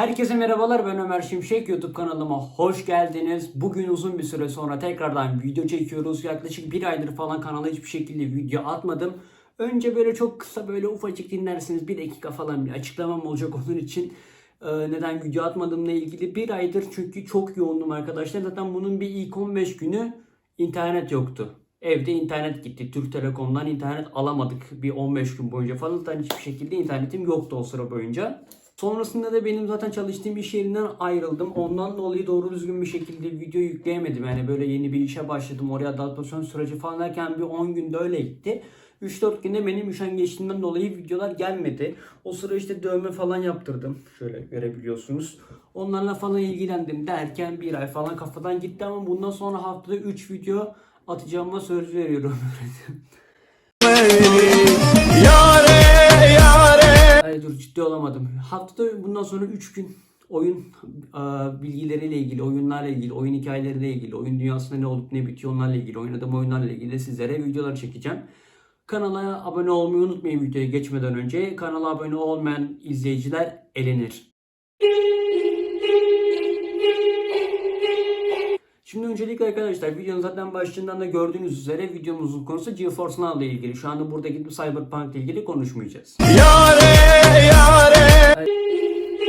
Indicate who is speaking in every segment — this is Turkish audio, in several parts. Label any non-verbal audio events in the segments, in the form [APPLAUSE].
Speaker 1: Herkese merhabalar ben Ömer Şimşek YouTube kanalıma hoş geldiniz. Bugün uzun bir süre sonra tekrardan video çekiyoruz. Yaklaşık bir aydır falan kanala hiçbir şekilde video atmadım. Önce böyle çok kısa böyle ufacık dinlersiniz bir dakika falan bir açıklamam olacak [LAUGHS] onun için. Ee, neden video atmadığımla ilgili bir aydır çünkü çok yoğundum arkadaşlar. Zaten bunun bir ilk 15 günü internet yoktu. Evde internet gitti. Türk Telekom'dan internet alamadık bir 15 gün boyunca falan. Zaten hiçbir şekilde internetim yoktu o sıra boyunca. Sonrasında da benim zaten çalıştığım iş yerinden ayrıldım. Ondan dolayı doğru düzgün bir şekilde video yükleyemedim. Yani böyle yeni bir işe başladım. Oraya adaptasyon süreci falan derken bir 10 günde öyle gitti. 3-4 günde benim üşengeçliğimden dolayı videolar gelmedi. O sıra işte dövme falan yaptırdım. Şöyle görebiliyorsunuz. Onlarla falan ilgilendim derken bir ay falan kafadan gitti ama bundan sonra haftada 3 video atacağıma söz veriyorum. [LAUGHS] Hayır dur ciddi olamadım. Haftada bundan sonra 3 gün oyun e, bilgileriyle ilgili, oyunlarla ilgili, oyun hikayeleriyle ilgili, oyun dünyasında ne olup ne bitiyor onlarla ilgili, oynadığım oyunlarla ilgili sizlere videolar çekeceğim. Kanala abone olmayı unutmayın videoya geçmeden önce. Kanala abone olmayan izleyiciler elenir. Şimdi öncelikle arkadaşlar videonun zaten başlığından da gördüğünüz üzere videomuzun konusu GeForce Now ile ilgili. Şu anda burada gidip Cyberpunk ile ilgili konuşmayacağız.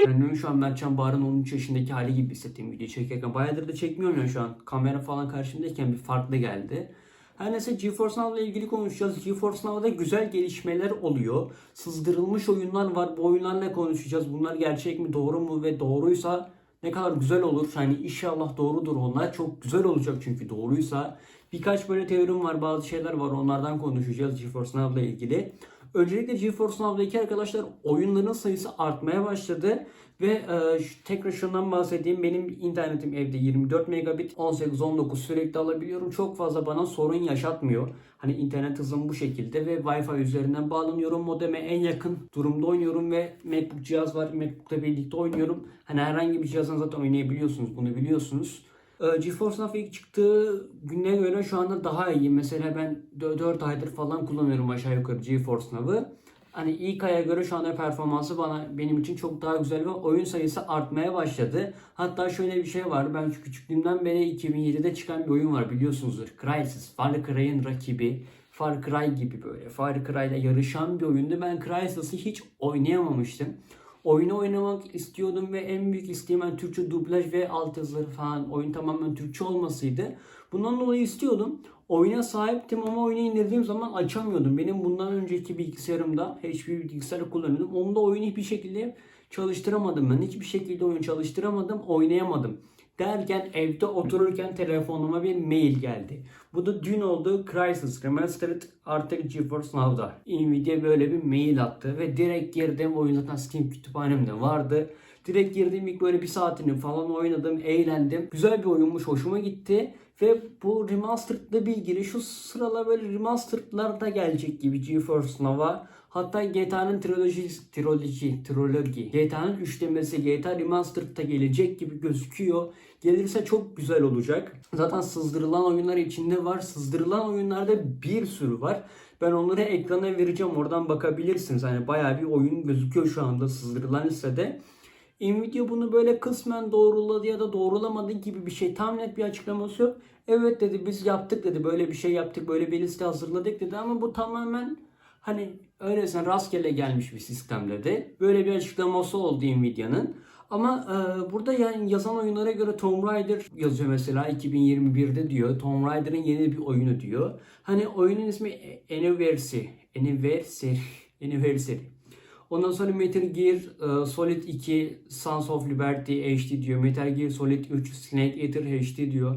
Speaker 1: Kendimi şu an Mertcan Bahar'ın 13 yaşındaki hali gibi hissettiğim video çekerken. Bayağıdır da çekmiyorum ya şu an. Kamera falan karşımdayken bir farklı geldi. Her neyse GeForce Now ile ilgili konuşacağız. GeForce Now'da güzel gelişmeler oluyor. Sızdırılmış oyunlar var. Bu oyunlarla konuşacağız. Bunlar gerçek mi, doğru mu ve doğruysa ne kadar güzel olur. Yani inşallah doğrudur onlar. Çok güzel olacak çünkü doğruysa. Birkaç böyle teorim var, bazı şeyler var. Onlardan konuşacağız GeForce Now ile ilgili. Öncelikle GeForce Now'daki arkadaşlar oyunların sayısı artmaya başladı ve e, tekrar şundan bahsedeyim. Benim internetim evde 24 megabit 18-19 sürekli alabiliyorum. Çok fazla bana sorun yaşatmıyor. Hani internet hızım bu şekilde ve Wi-Fi üzerinden bağlanıyorum. Modeme en yakın durumda oynuyorum ve MacBook cihaz var. MacBook'ta birlikte oynuyorum. Hani herhangi bir cihazdan zaten oynayabiliyorsunuz. Bunu biliyorsunuz. Ee, GeForce Now ilk çıktığı güne göre şu anda daha iyi. Mesela ben 4 aydır falan kullanıyorum aşağı yukarı GeForce Now'ı. Hani ilk aya göre şu anda performansı bana benim için çok daha güzel ve oyun sayısı artmaya başladı. Hatta şöyle bir şey var. Ben küçüklüğümden beri 2007'de çıkan bir oyun var biliyorsunuzdur. Crysis. Far Cry'ın rakibi. Far Cry gibi böyle. Far Cry'la yarışan bir oyundu. Ben Crysis'ı hiç oynayamamıştım. Oyunu oynamak istiyordum ve en büyük isteğim yani Türkçe dublaj ve altyazıları falan oyun tamamen Türkçe olmasıydı. Bundan dolayı istiyordum. Oyuna sahiptim ama oyunu indirdiğim zaman açamıyordum. Benim bundan önceki bilgisayarımda HP bilgisayarı kullanıyordum. Onda oyunu hiçbir şekilde çalıştıramadım ben. Hiçbir şekilde oyun çalıştıramadım, oynayamadım. Derken evde otururken telefonuma bir mail geldi. Bu da dün oldu Crysis Remastered artık GeForce Now'da. Nvidia böyle bir mail attı ve direkt girdim. Oyun zaten Steam kütüphanemde vardı. Direkt girdim ilk böyle bir saatini falan oynadım, eğlendim. Güzel bir oyunmuş, hoşuma gitti. Ve bu remastered'la ilgili şu sıralar böyle remastered'lar da gelecek gibi GeForce Now'a. Hatta GTA'nın trilojisi, triloji, trilogi, GTA'nın üçlemesi, GTA Remastered'da gelecek gibi gözüküyor. Gelirse çok güzel olacak. Zaten sızdırılan oyunlar içinde var. Sızdırılan oyunlarda bir sürü var. Ben onları ekrana vereceğim. Oradan bakabilirsiniz. Hani bayağı bir oyun gözüküyor şu anda sızdırılan listede. Nvidia bunu böyle kısmen doğruladı ya da doğrulamadı gibi bir şey. Tam net bir açıklaması yok. Evet dedi biz yaptık dedi. Böyle bir şey yaptık. Böyle bir liste hazırladık dedi. Ama bu tamamen hani öylesine rastgele gelmiş bir sistem dedi. Böyle bir açıklaması oldu Nvidia'nın. Ama e, burada yani yazan oyunlara göre Tomb Raider yazıyor mesela 2021'de diyor. Tomb Raider'ın yeni bir oyunu diyor. Hani oyunun ismi Anniversary. Anniversary. [LAUGHS] Anniversary. Ondan sonra Metal Gear e, Solid 2 Sons of Liberty HD diyor. Metal Gear Solid 3 Snake Eater HD diyor.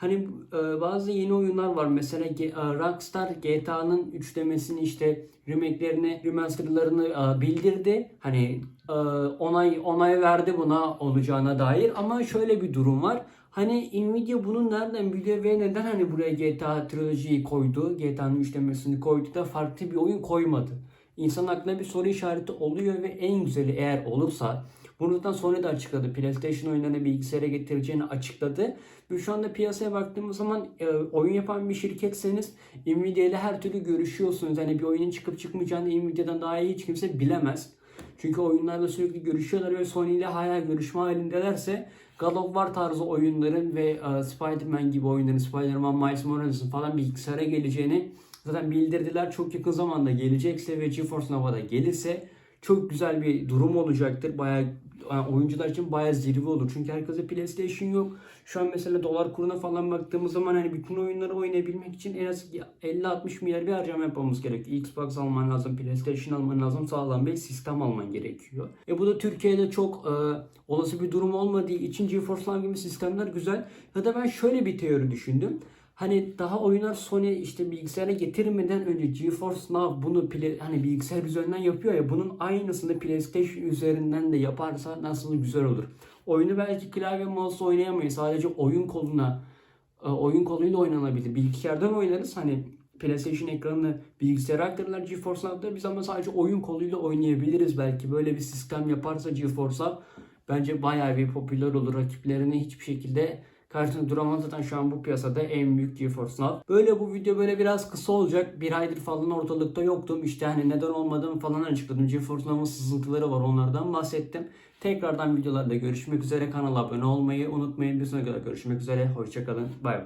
Speaker 1: Hani e, bazı yeni oyunlar var. Mesela e, Rockstar GTA'nın üçlemesini işte remake'lerini, remasterlarını e, bildirdi. Hani e, onay onay verdi buna olacağına dair. Ama şöyle bir durum var. Hani Nvidia bunu nereden biliyor ve neden hani buraya GTA trilojiyi koydu, GTA'nın üçlemesini koydu da farklı bir oyun koymadı? İnsan aklına bir soru işareti oluyor ve en güzeli eğer olursa bunu zaten Sony de açıkladı. PlayStation oyunlarını bilgisayara getireceğini açıkladı. Ve şu anda piyasaya baktığımız zaman e, oyun yapan bir şirketseniz Nvidia ile her türlü görüşüyorsunuz. Hani bir oyunun çıkıp çıkmayacağını Nvidia'dan daha iyi hiç kimse bilemez. Çünkü oyunlarda sürekli görüşüyorlar ve Sony ile hala görüşme halindelerse God of War tarzı oyunların ve e, Spider-Man gibi oyunların, Spider-Man, Miles Morales'ın falan bilgisayara geleceğini zaten bildirdiler. Çok yakın zamanda gelecekse ve GeForce Now'da gelirse çok güzel bir durum olacaktır. Bayağı yani oyuncular için bayağı zirve olur. Çünkü herkese PlayStation yok. Şu an mesela dolar kuruna falan baktığımız zaman hani bütün oyunları oynayabilmek için en az 50-60 milyar bir harcama yapmamız gerekiyor. Xbox alman lazım, PlayStation alman lazım, sağlam bir sistem alman gerekiyor. E bu da Türkiye'de çok e, olası bir durum olmadığı için GeForce Now gibi sistemler güzel. Ya da ben şöyle bir teori düşündüm. Hani daha oyunlar Sony işte bilgisayara getirmeden önce GeForce Now bunu hani bilgisayar üzerinden yapıyor ya bunun aynısını PlayStation üzerinden de yaparsa nasıl güzel olur. Oyunu belki klavye mouse oynayamayız. Sadece oyun koluna e, oyun koluyla oynanabilir. Bilgisayardan oynarız. Hani PlayStation ekranını bilgisayara aktarırlar GeForce Now'da. Biz ama sadece oyun koluyla oynayabiliriz belki. Böyle bir sistem yaparsa GeForce Now bence bayağı bir popüler olur. Rakiplerini hiçbir şekilde karşısında duramaz. Zaten şu an bu piyasada en büyük GeForce Now. Böyle bu video böyle biraz kısa olacak. Bir aydır falan ortalıkta yoktum. İşte hani neden olmadığımı falan açıkladım. GeForce Now'ın sızıntıları var onlardan bahsettim. Tekrardan videolarda görüşmek üzere. Kanala abone olmayı unutmayın. Bir sonraki görüşmek üzere. Hoşçakalın. Bay bay.